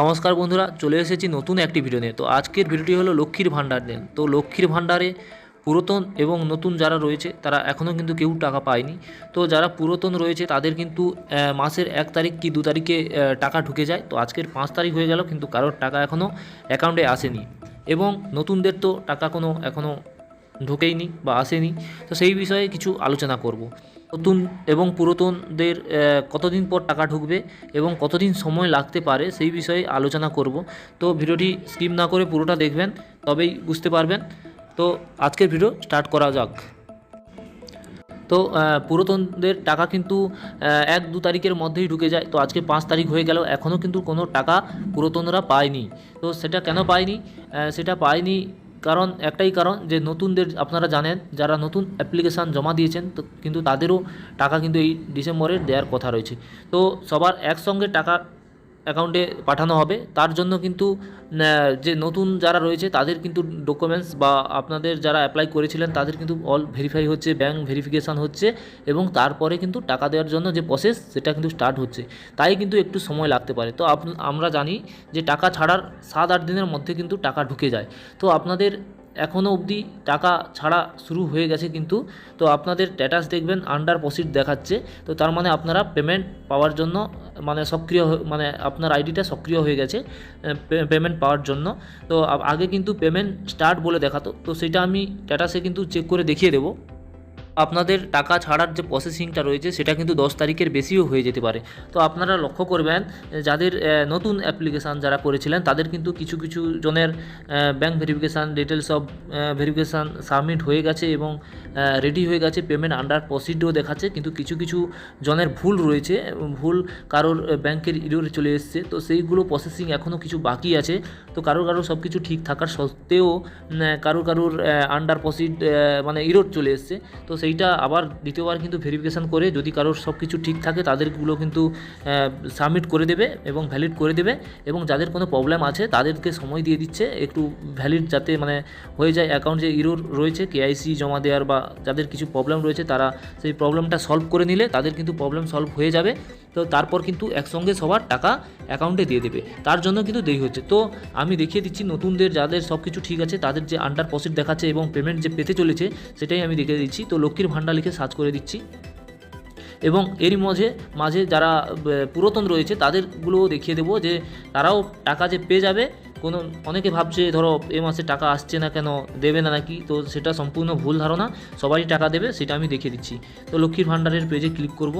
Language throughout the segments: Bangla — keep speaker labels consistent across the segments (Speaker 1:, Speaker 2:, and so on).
Speaker 1: নমস্কার বন্ধুরা, চলে এসেছি নতুন একটি ভিডিও নিয়ে। তো আজকের ভিডিওটি হলো লক্ষ্মীর ভাণ্ডার নিয়ে। তো লক্ষ্মীর ভাণ্ডারে পুরাতন এবং নতুন যারা রয়েছে, তারা এখনও কিন্তু কেউ টাকা পায়নি। তো যারা পুরাতন রয়েছে, তাদের কিন্তু মাসের এক তারিখ কি দু তারিখে টাকা ঢুকে যায়। তো আজকের পাঁচ তারিখ হয়ে গেল, কিন্তু কারোর টাকা এখনও অ্যাকাউন্টে আসেনি। এবং নতুনদের তো টাকা কোনো এখনও ঢোকেইনি বা আসেনি। তো সেই বিষয়ে কিছু আলোচনা করব। নতুন এবং পুরাতনদের কতদিন পর টাকা ঢুকবে এবং কতদিন সময় লাগতে পারে সেই বিষয়ে আলোচনা করব। তো ভিডিওটি স্কিপ না করে পুরোটা দেখবেন, তবেই বুঝতে পারবেন। তো আজকের ভিডিও স্টার্ট করা যাক। তো পুরাতনদের টাকা কিন্তু এক দু তারিখের মধ্যেই ঢুকে যায়। তো আজকে পাঁচ তারিখ হয়ে গেল, এখনও কিন্তু কোনো টাকা পুরাতনরা পায়নি। তো সেটা কেন পায়নি? সেটা পায়নি কারণ, একটাই কারণ যে নতুনদের, আপনারা জানেন, যারা নতুন অ্যাপ্লিকেশান জমা দিয়েছেন, তো কিন্তু তাদেরও টাকা কিন্তু এই ডিসেম্বরের দেওয়ার কথা রয়েছে। তো সবার একসঙ্গে টাকা অ্যাকাউন্টে পাঠানো হবে। তার জন্য কিন্তু যে নতুন যারা রয়েছে, তাদের কিন্তু ডকুমেন্টস বা আপনাদের যারা অ্যাপ্লাই করেছিলেন, তাদের কিন্তু অল ভেরিফাই হচ্ছে ব্যাঙ্ক ভেরিফিকেশান হচ্ছে এবং তারপরে কিন্তু টাকা দেওয়ার জন্য যে প্রসেস সেটা কিন্তু স্টার্ট হচ্ছে। তাই কিন্তু একটু সময় লাগতে পারে। তো আমরা জানি যে টাকা ছাড়ার সাত আট দিনের মধ্যে কিন্তু টাকা ঢুকে যায়। তো আপনাদের এখনও অবধি টাকা ছাড়া শুরু হয়ে গেছে কিন্তু, তো আপনাদের স্ট্যাটাস দেখবেন আন্ডার প্রসিড দেখাচ্ছে, তো তার মানে আপনারা পেমেন্ট পাওয়ার জন্য মানে সক্রিয় মানে আপনার আইডিটা সক্রিয় হয়ে গেছে পেমেন্ট পাওয়ার জন্য। তো আগে কিন্তু পেমেন্ট স্টার্ট বলে দেখাতো, তো সেটা আমি স্ট্যাটাসে কিন্তু চেক করে দেখিয়ে দেবো। আপনাদের টাকা ছাড়ার যে প্রসেসিংটা রয়েছে, সেটা কিন্তু দশ তারিখের বেশিও হয়ে যেতে পারে। তো আপনারা লক্ষ্য করবেন যাদের নতুন অ্যাপ্লিকেশান যারা করেছিলেন, তাদের কিন্তু কিছু কিছু জনের bank verification details of verification submit হয়ে গেছে এবং রেডি হয়ে গেছে পেমেন্ট আন্ডার প্রসিডও দেখাচ্ছে। কিন্তু কিছু কিছু জনের ভুল রয়েছে, ভুল কারোর ব্যাংকের ইরোরে চলে এসছে। তো সেইগুলো প্রসেসিং এখনও কিছু বাকি আছে। তো কারোর কারোর সব কিছু ঠিক থাকার সত্ত্বেও কারোর কারোর আন্ডার প্রসিড মানে ইরোড চলে এসছে। তো সেইটা আবার দ্বিতীয়বার কিন্তু ভেরিফিকেশান করে যদি কারোর সব কিছু ঠিক থাকে, তাদেরগুলো কিন্তু সাবমিট করে দেবে এবং ভ্যালিড করে দেবে এবং যাদের কোনো প্রবলেম আছে, তাদেরকে সময় দিয়ে দিচ্ছে, একটু ভ্যালিড যাতে মানে হয়ে যায় অ্যাকাউন্ট যে ইরোর রয়েছে কেআইসি জমা দেওয়ার বা যাদের কিছু প্রবলেম রয়েছে, তারা সেই প্রবলেমটা সলভ করে নিলে তাদের কিন্তু প্রবলেম সলভ হয়ে যাবে। তো তারপর কিন্তু একসঙ্গে সবার টাকা অ্যাকাউন্টে দিয়ে দেবে। তার জন্য কিন্তু দেরি হচ্ছে। তো আমি দেখিয়ে দিচ্ছি নতুনদের, যাদের সব কিছু ঠিক আছে, তাদের যে আন্ডার প্রসিড দেখাচ্ছে এবং পেমেন্ট যে পেতে চলেছে, সেটাই আমি দেখিয়ে দিচ্ছি। তো লক্ষ্মীর ভাণ্ডার লিখে সার্চ করে দিচ্ছি। এবং এরই মাঝে মাঝে যারা পুরাতন রয়েছে, তাদেরগুলোও দেখিয়ে দেবো যে তারাও টাকা যে পেয়ে যাবে, কোনো, অনেকে ভাবছে, ধরো, এ মাসে টাকা আসছে না কেন, দেবে না নাকি? তো সেটা সম্পূর্ণ ভুল ধারণা সবাই টাকা দেবে, সেটা আমি দেখিয়ে দিচ্ছি। তো লক্ষ্মীর ভাণ্ডারের পেজে ক্লিক করব।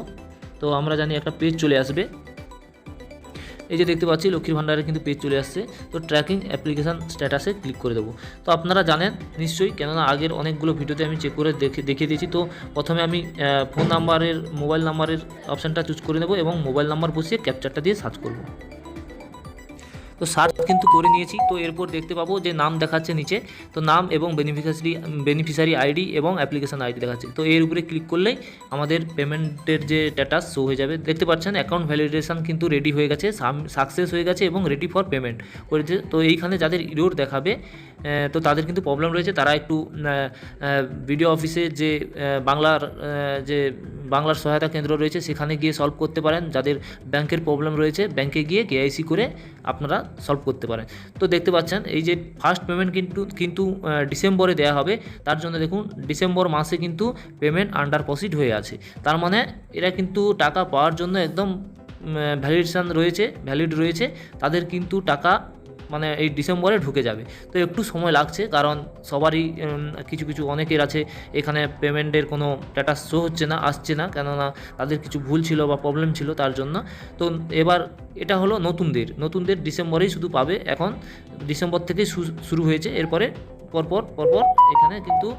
Speaker 1: তো আমরা জানি একটা পেজ চলে আসবে। এই যে দেখতে পাচ্ছি, লক্ষ্মীর ভান্ডারের কিন্তু পেজ চলে আসছে। তো ট্র্যাকিং অ্যাপ্লিকেশান স্ট্যাটাসে ক্লিক করে দেবো। তো আপনারা জানেন নিশ্চয়ই, কেননা আগের অনেকগুলো ভিডিওতে আমি চেক করে দেখে, দেখিয়ে দিয়েছি। তো প্রথমে আমি ফোন নাম্বারের মোবাইল নাম্বারের অপশানটা চুজ করে নেব এবং মোবাইল নাম্বার বসিয়ে ক্যাপচারটা দিয়ে সার্চ করব। তো সার্চ কিন্তু করে নিয়েছি। তো এরপর দেখতে পাবো যে নাম দেখাচ্ছে নিচে। তো নাম এবং বেনিফিশিয়ারি বেনিফিশিয়ারি আইডি এবং অ্যাপ্লিকেশন আইডি দেখাচ্ছে। তো এর উপরে ক্লিক করলেই আমাদের পেমেন্টের যে স্ট্যাটাস শো হয়ে যাবে। দেখতে পাচ্ছেন অ্যাকাউন্ট ভ্যালিডেশন কিন্তু রেডি হয়ে গেছে সাকসেস হয়ে গেছে এবং রেডি ফর পেমেন্ট করেছে। তো এইখানে যাদের ইরোর দেখাবে তো তাদের কিন্তু প্রবলেম রয়েছে। তারা একটু ভিডিও অফিসে যে বাংলার যে বাংলার সহায়তা কেন্দ্র রয়েছে, সেখানে গিয়ে সলভ করতে পারেন। যাদের ব্যাংকের প্রবলেম রয়েছে, ব্যাংকে গিয়ে কেআইসি করে আপনারা সলভ করতে পারেন। তো দেখতে পাচ্ছেন, এই যে ফার্স্ট পেমেন্ট কিন্তু কিন্তু ডিসেম্বরে দেওয়া হবে। তার জন্য দেখুন ডিসেম্বর মাসে কিন্তু পেমেন্ট আন্ডার প্রসিড হয়ে আছে। তার মানে এরা কিন্তু টাকা পাওয়ার জন্য একদম ভ্যালিডেশান রয়েছে ভ্যালিড রয়েছে। তাদের কিন্তু টাকা মানে এই ডিসেম্বরে ঢুকে যাবে। তো একটু সময় লাগছে, কারণ সবারই কিছু কিছু অনেকের আছে, এখানে পেমেন্টের কোনো স্ট্যাটাস শো হচ্ছে না, আসছে না, কেননা তাদের কিছু ভুল ছিল বা প্রবলেম ছিল তার জন্য। তো এবার এটা হলো নতুনদের নতুনদের ডিসেম্বরেই শুধু পাবে। এখন ডিসেম্বর থেকেই শু- শুরু হয়েছে, এরপরে পরপর পরপর এখানে কিন্তু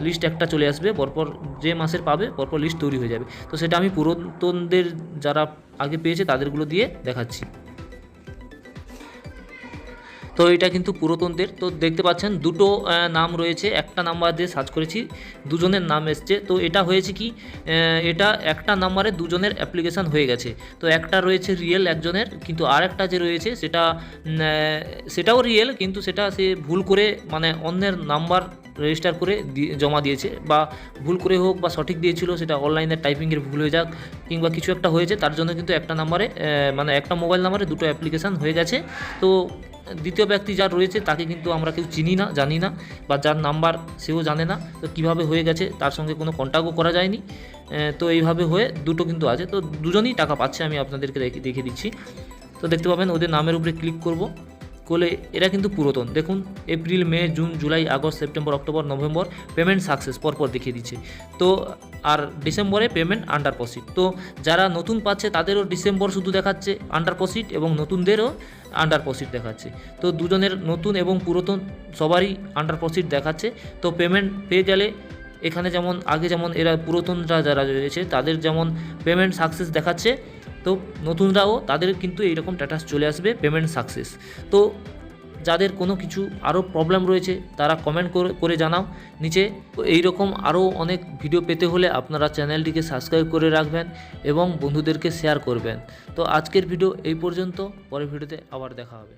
Speaker 1: লিস্ট একটা চলে আসবে, পরপর যে মাসের পাবে, পরপর লিস্ট তৈরি হয়ে যাবে। তো সেটা আমি পুরাতনদের যারা আগে পেয়েছে, তাদেরগুলো দিয়ে দেখাচ্ছি। তো এটা কিন্তু পুরাতনদের। তো দেখতে পাচ্ছেন দুটো নাম রয়েছে। একটা নাম্বার দিয়ে সার্চ করেছি, দুজনের নাম এসছে। তো এটা হয়েছে কি এটা একটা নাম্বারে দুজনের অ্যাপ্লিকেশান হয়ে গেছে। তো একটা রয়েছে রিয়েল একজনের, কিন্তু আর একটা যে রয়েছে সেটা সেটাও রিয়েল কিন্তু সেটা সে ভুল করে মানে অন্যের নাম্বার রেজিস্টার করে জমা দিয়েছে বা ভুল করে হোক বা সঠিক দিয়েছিল, সেটা অনলাইনের টাইপিংয়ের ভুল হয়ে যাক কিংবা কিছু একটা হয়েছে, তার জন্য কিন্তু একটা নাম্বারে মানে একটা মোবাইল নাম্বারে দুটো অ্যাপ্লিকেশান হয়ে গেছে। তো দ্বিতীয় ব্যক্তি যার রয়েছে, তাকে কিন্তু আমরা কেউ চিনি না, জানি না, বা যার নাম্বার সেও জানে না, তো কীভাবে হয়ে গেছে তার সঙ্গে কোনো কন্ট্যাক্টও করা যায়নি তো এইভাবে হয়ে দুটো কিন্তু আছে, তো দুজনেই টাকা পাচ্ছে, আমি আপনাদেরকে দেখে দিচ্ছি। তো দেখতে পাবেন ওদের নামের উপরে ক্লিক করব। করলে এরা কিন্তু পুরাতন। দেখুন, April, May, June, July, August, September, October, November, payment success পরপর দেখিয়ে দিচ্ছে। তো, আর ডিসেম্বরে পেমেন্ট আন্ডার প্রসিড তো, যারা নতুন পাচ্ছে, তাদেরও ডিসেম্বর শুধু দেখাচ্ছে আন্ডার প্রসিড এবং নতুনদেরও আন্ডার প্রসিড দেখাচ্ছে। তো, দুজনের নতুন এবং পুরাতন সবারই আন্ডার প্রসিড দেখাচ্ছে। তো, পেমেন্ট পেয়ে গেলে এখানে যেমন, আগে যেমন এরা পুরাতনরা যারা রয়েছে, তাদের যেমন পেমেন্ট সাকসেস দেখাচ্ছে তো নতুনরাও তাদের কিন্তু এইরকম স্ট্যাটাস চলে আসবে পেমেন্ট সাকসেস তো যাদের কোনো কিছু আরও প্রবলেম রয়েছে, তারা কমেন্ট করে জানাও। নিচে এইরকম আরও অনেক ভিডিও পেতে হলে আপনারা চ্যানেলটিকে সাবস্ক্রাইব করে রাখবেন এবং বন্ধুদেরকে শেয়ার করবেন। তো আজকের ভিডিও এই পর্যন্ত, পরের ভিডিওতে আবার দেখা হবে।